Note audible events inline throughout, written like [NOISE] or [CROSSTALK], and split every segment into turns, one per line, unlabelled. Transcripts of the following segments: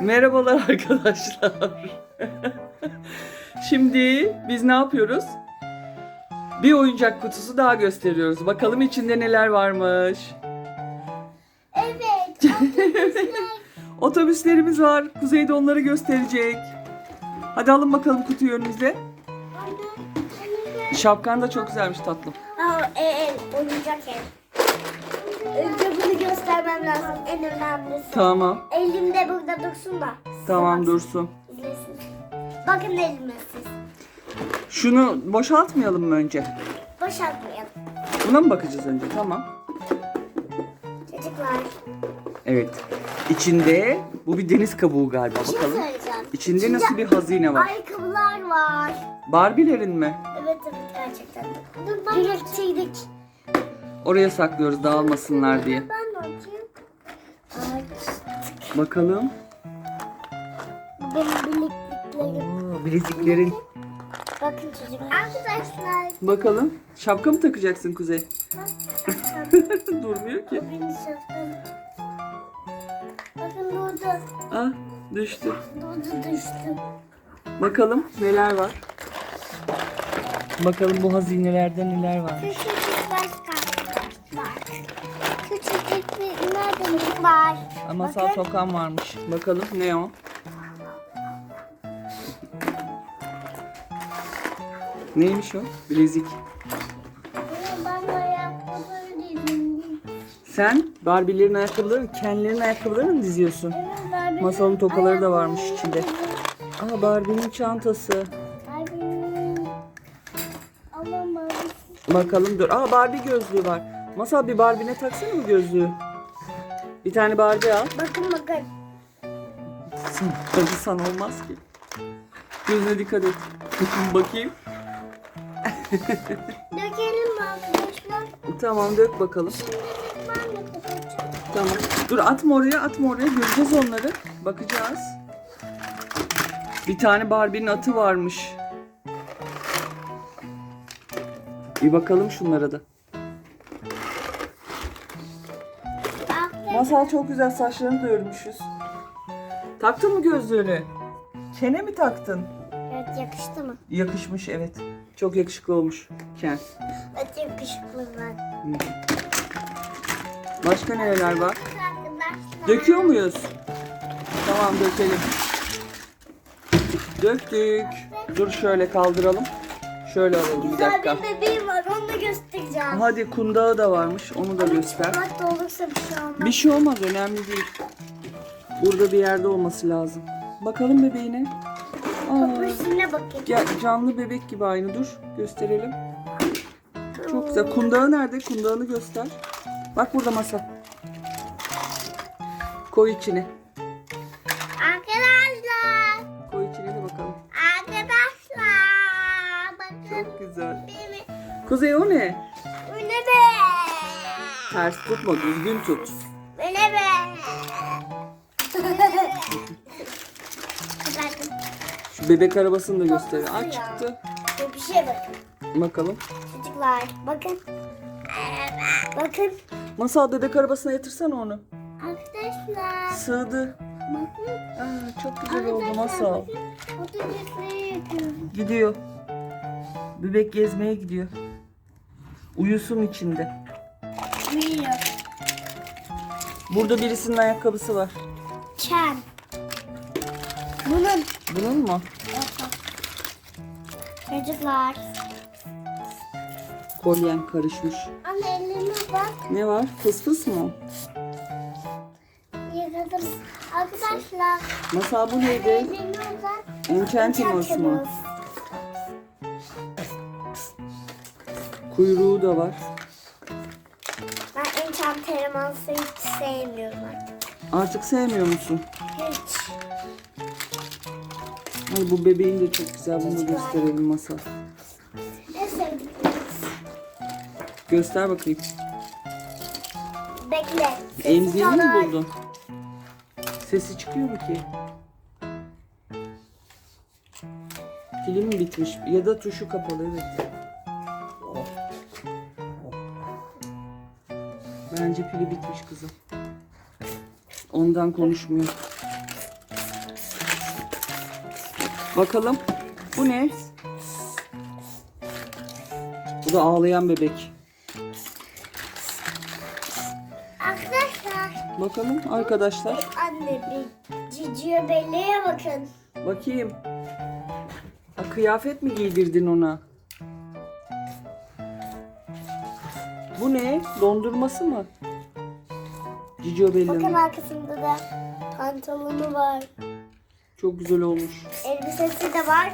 Merhabalar arkadaşlar. Şimdi biz ne yapıyoruz? Bir oyuncak kutusu daha gösteriyoruz. Bakalım içinde neler varmış.
Evet. [LAUGHS]
Otobüslerimiz var. Kuzey de onları gösterecek. Hadi alın bakalım kutuyu önünüze. Şapkan da çok güzelmiş tatlım.
Aa, e, e, oyuncak ev. Göstermem lazım. En önemlisi.
Tamam.
Elimde burada dursun da.
Tamam
Bak,
dursun.
izlesin. Bakın elime siz.
Şunu boşaltmayalım mı önce?
Boşaltmayalım.
Buna mı bakacağız önce? Tamam.
Çocuklar.
Evet. İçinde bu bir deniz kabuğu galiba.
Bir şey
Bakalım.
söyleyeceğim.
İçinde nasıl bir hazine var?
Ayakkabılar var.
Barbie'lerin mi?
Evet evet gerçekten. Dur ben Biriktirdik.
Oraya saklıyoruz dağılmasınlar diye.
Ben
Bakalım.
benim bilekliklerim.
Oo, bileziklerin.
Bakın çocuklar. Arkadaşlar.
Bakalım. Şapka mı takacaksın Kuzey? [LAUGHS] Durmuyor ki.
Benim şapkam. Bakın burada.
Ah düştü.
Burada düştüm.
Bakalım neler var. Bakalım bu hazinelerde neler var.
Küçücük nerede var?
Masal
Bakın.
tokan varmış. Bakalım ne o? Neymiş o? Bilezik.
Ben.
Sen Barbie'lerin ayakkabılarını, Ken'lerin ayakkabılarını mı diziyorsun?
Evet,
Masalın tokaları da varmış içinde. Aa Barbie'nin çantası.
Barbie'nin.
Bakalım dur. Aa Barbie gözlüğü var. Masal bir Barbie'ne taksana bu gözlüğü. Bir tane Barbie al.
Bakın bakın.
Sana olmaz ki. Gözüne dikkat et. Bakayım.
Dökelim arkadaşlar?
Tamam dök bakalım. Tamam. Dur atma oraya atma oraya. Göreceğiz onları. Bakacağız. Bir tane Barbie'nin atı varmış. Bir bakalım şunlara da. Masal çok güzel saçlarını da örmüşüz. Taktın mı gözlüğünü? Kene mi taktın?
Evet yakıştı mı?
Yakışmış evet. Çok yakışıklı olmuş Ken.
Evet yakışıklı ben.
Başka neler var?
Arkadaşlar.
Döküyor muyuz? Tamam dökelim. Döktük. Dur şöyle kaldıralım. Şöyle alalım bir
Güzel
dakika.
bir bebeğim var onu da göstereceğim.
Hadi kundağı da varmış. Onu da göster.
Çikolata olursa bir şey olmaz.
Bir şey olmaz önemli değil. Burada bir yerde olması lazım. Bakalım bebeğine. Aa,
Kapısına bakayım.
gel, canlı bebek gibi aynı dur. Gösterelim. Çok güzel. Kundağı nerede? Kundağını göster. Bak burada masa. Koy içine. Kuzey o ne?
Bu ne be?
Ters tutma, düzgün tut.
Bu ne be?
Şu bebek arabasını da göster. Aa çıktı.
Bir şey bakın.
Bakalım.
Çocuklar bakın. Bakın.
Masal bebek arabasına yatırsana onu.
Arkadaşlar.
Sığdı.
Bakın.
Aa, çok güzel oldu
Arkadaşlar
Masal.
bakın.
Gidiyor. Bebek gezmeye gidiyor. Uyusun içinde.
Uyuyor.
Burada birisinin ayakkabısı var.
Çen. Bunun.
Bunun mu?
Çocuklar.
Kolyen karışmış.
Anne elime bak.
Ne var? Fıs fıs mı?
Yıkadım. Arkadaşlar.
Masal bu neydi?
Elime bak.
Enchantimals mı? Kuyruğu da var.
Ben Enchantimals'ı hiç sevmiyorum artık.
Artık sevmiyor musun?
Hiç.
Hadi bu bebeğin de çok güzel. Bunu da gösterelim Masal.
Ne sevdikleriniz?
Göster bakayım.
Bekle.
Emziğini mi buldun? Sesi çıkıyor mu ki? Pili mi bitmiş? Ya da tuşu kapalı evet. Bence pili bitmiş kızım. Ondan konuşmuyor. Bakalım. Bu ne? Bu da ağlayan bebek.
Arkadaşlar.
Bakalım arkadaşlar.
Anne bir ciciye belleğe bakın.
Bakayım. Ha, kıyafet mi giydirdin ona? Bu ne? Dondurması mı? Cicio
Bakın
Bella'nın.
arkasında da pantolonu var.
Çok güzel olmuş.
Elbisesi de var.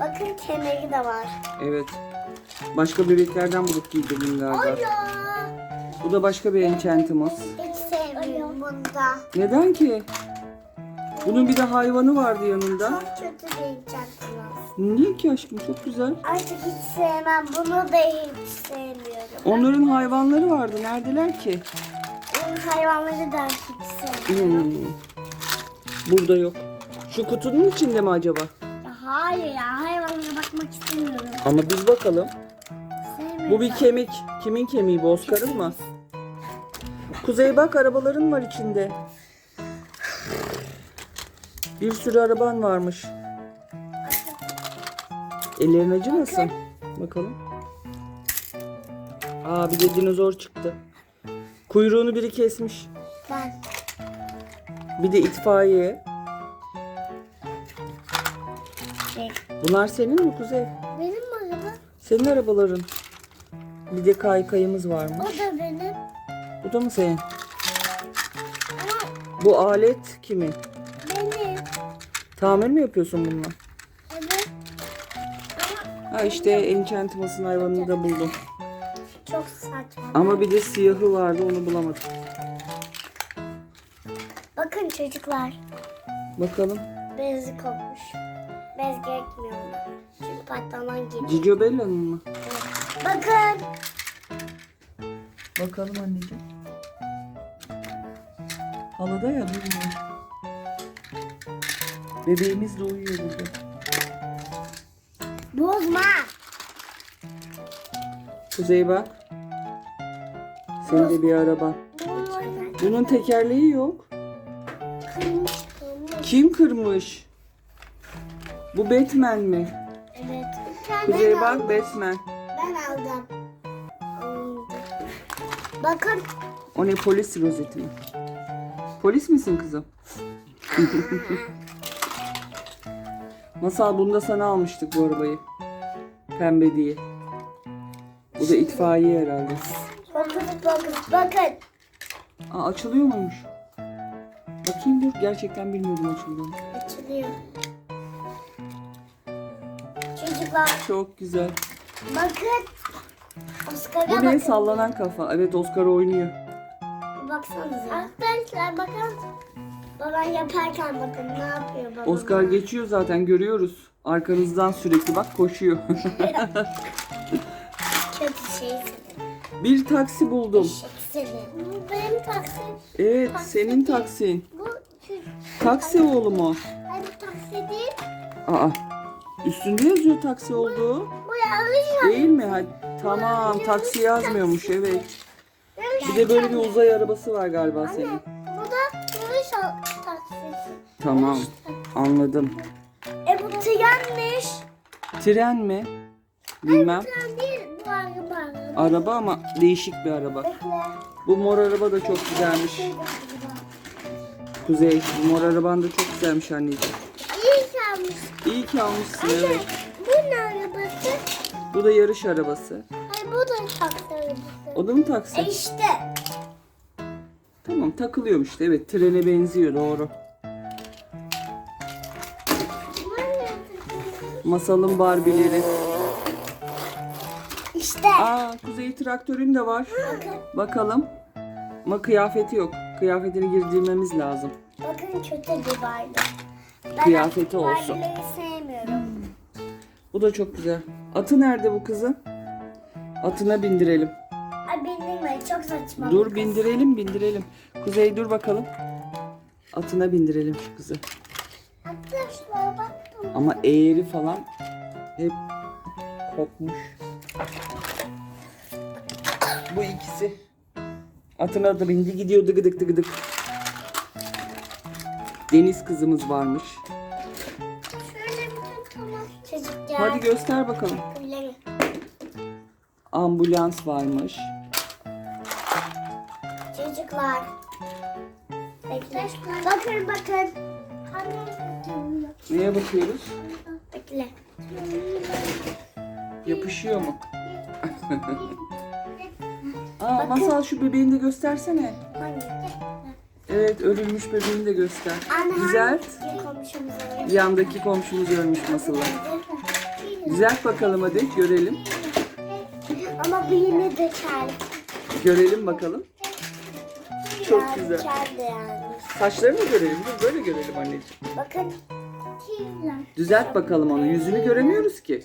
Bakın kemeri de var.
Evet. Başka bebeklerden bulup giydirdin galiba. Bu da başka bir enchantımız.
Hiç sevmiyorum bunu da.
Neden ki? Bunun bir de hayvanı vardı yanında.
Çok kötü bir çantası.
Niye ki aşkım? Çok güzel.
Artık hiç sevmem. Bunu da hiç sevmiyorum.
Onların hayvanları vardı. Neredeler ki?
Hayvanları da hiç sevmiyorum.
Hmm. Burada yok. Şu kutunun içinde mi acaba?
Hayır ya hayvanlara bakmak istemiyorum.
Ama biz bakalım.
Sevmiyorum.
Bu bir kemik. Kimin kemiği bu? Oscar'ın mı? Kuzey bak arabaların var içinde. Bir sürü araban varmış. Ellerin acımasın. Bakalım. Aa bir de dinozor çıktı. Kuyruğunu biri kesmiş.
Ben.
Bir de itfaiye.
Şey,
Bunlar senin mi Kuzey?
benim araba?
Senin arabaların. Bir de kaykayımız varmış.
O da benim.
Bu da mı senin?
Ama
Bu alet kimin?
benim.
Tamir mi yapıyorsun bununla?
Evet. Ama
Ha işte Enchantimus'un hayvanını da buldum.
çok.
Ama bir de siyahı vardı onu bulamadım.
Bakın çocuklar.
Bakalım.
Bezi kopmuş. Bez gerekmiyor ona. Çünkü patlaman gibi.
Cicio Bella'nın mı?
Bakın.
Bakalım anneciğim. Halada ya durmuyor. Bebeğimiz de uyuyor burada.
Bozma.
Kuzey bak. Senin de bir araba. Bunun tekerleği yok. Kim kırmış? Bu Batman mi?
Evet.
Kuzey
Ben
bak. Batman.
Ben aldım. Bakın.
O ne polis rozeti mi? Polis misin kızım? [LAUGHS] Masal bunda sana almıştık bu arabayı. Pembe diye. Bu da itfaiye herhalde.
Bakın bakın.
Aa, açılıyor muymuş? Bakayım dur. Gerçekten bilmiyordum açıldığını.
Açılıyor. Çocuklar
Çok güzel.
bakın. Oscar'a
Bu
bakın.
ne? Sallanan kafa. Evet Oscar oynuyor.
Baksanıza. Arkadaşlar bakın. Baban yaparken bakın ne yapıyor babam.
Oscar geçiyor zaten görüyoruz. Arkanızdan sürekli bak koşuyor. [LAUGHS]
Kötü şey.
Bir taksi buldum.
Senin. Bu benim taksim.
Evet senin taksin.
Bu çocuk.
Taksi oğlum o.
Hani taksi değil.
Aa. Üstünde yazıyor taksi olduğu.
Bu yanlış.
Değil mi? Ha, tamam taksi yazmıyormuş evet. Bir de böyle bir uzay arabası var galiba senin.
Bu da yanlış taksi.
Tamam anladım.
E bu trenmiş.
Tren mi? Bilmem.
Tren değil bu araba.
Araba ama değişik bir araba. Bu mor araba da çok güzelmiş. Kuzey bu mor araban da çok güzelmiş anneciğim.
İyi çalmış.
İyi ki almışsın
Anne
evet.
bu ne arabası?
Bu da yarış arabası.
Hayır bu da taksi arabası.
O da mı taksi?
E işte.
Tamam takılıyormuş işte evet trene benziyor doğru. Masalın barbileri.
İşte.
Aa Kuzey traktörün de var. Bakalım. Ama kıyafeti yok. Kıyafetini girdirmemiz lazım.
Bakın kötü bir. Ben
Kıyafeti olsun.
Barbileri sevmiyorum.
Bu da çok güzel. Atı nerede bu kızın? Atına bindirelim.
Ay bindirme çok saçma.
Dur bindirelim bindirelim. Kuzey dur bakalım. Atına bindirelim şu kızı.
Arkadaşlar baktım.
Ama eğri falan hep kopmuş. Bu ikisi. Atına da bindi gidiyor dıgıdık dıgıdık. Deniz kızımız varmış.
Şöyle bütün
Hadi göster bakalım. Ambulans varmış.
Çocuklar. Bekle. Bakın bakın.
Neye bakıyoruz?
Bekle.
Yapışıyor mu? [LAUGHS] Aa, masal şu bebeğini de göstersene.
Hangi?
Evet örülmüş bebeğini de göster.
Anne,
Düzelt.
komşumuz?
Yandaki komşumuz ölmüş masalı. Düzelt bakalım hadi görelim.
Ama bu yine döker.
Görelim bakalım. Çok
Yani
güzel.
Yani.
Saçlarını görelim. Dur böyle görelim anneciğim.
Bakın.
Düzelt bakalım onu. Yüzünü göremiyoruz ki.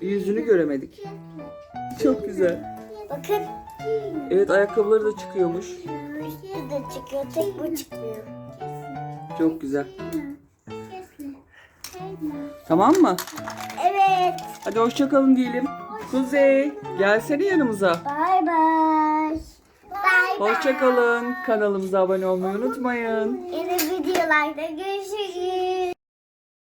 Yüzünü göremedik. Çok güzel.
Bakın.
Evet ayakkabıları da çıkıyormuş.
Bu da çıkıyor. Tek bu çıkmıyor.
Çok güzel. Tamam mı?
Evet.
Hadi hoşçakalın diyelim. Kuzey gelsene yanımıza.
Bay bay. Bay bay.
Hoşçakalın. Kanalımıza abone olmayı unutmayın.
Yeni videolarda görüşürüz.